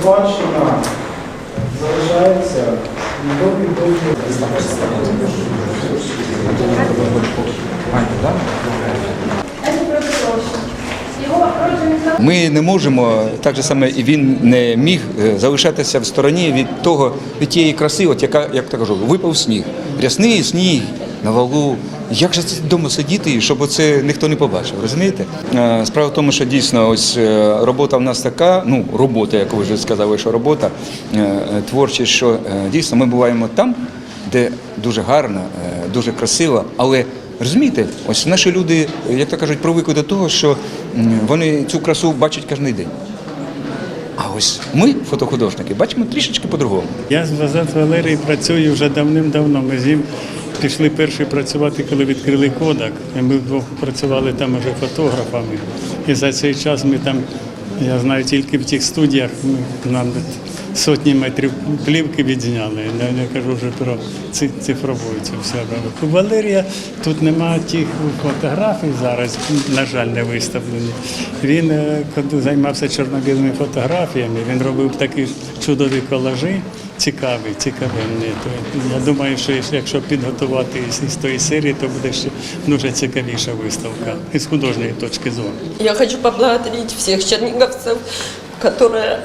Спадщина залишається довгі довгі. Ми не можемо, так же саме і він не міг е, залишатися в стороні від того, від тієї краси, от яка, як так кажу, випав сніг. Рясний сніг на валу. Як же це вдома сидіти, щоб оце ніхто не побачив, розумієте? Е, Справа в тому, що дійсно ось е, робота в нас така, ну робота, як ви вже сказали, що робота е, творчість, що дійсно ми буваємо там, де дуже гарно, дуже красиво, але розумієте, ось наші люди, як то кажуть, привикли до того, що вони цю красу бачать кожен день. А ось ми, фотохудожники, бачимо трішечки по-другому. Я з Валерій працюю вже давним-давно. Ми з ним пішли перші працювати, коли відкрили Кодак. Ми вдвох працювали там вже фотографами. І за цей час ми там, я знаю, тільки в тих студіях нам сотні метрів плівки відзняли. Я не кажу вже про цифрову цю все. У Валерія тут немає тих фотографій зараз, на жаль, не виставлені. Він е, коли займався чорно-білими фотографіями, він робив такі чудові колажі Цікаві, цікавинні. То Я думаю, що якщо підготувати із- із тої серії, то буде ще дуже цікавіша виставка із художньої точки зору. Я хочу поблагодарить всех черниговцев, которые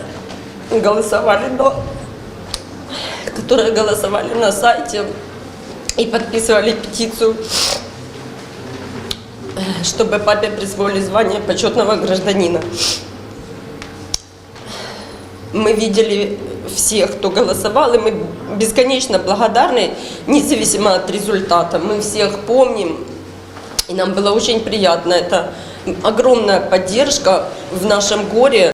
голосовали, но, которые голосовали на сайте и подписывали петицию, э, чтобы папе присвоили звание почетного гражданина. Мы видели всех, кто голосовал, и мы бесконечно благодарны, независимо от результата. Мы всех помним, и нам было очень приятно. Это огромная поддержка в нашем горе.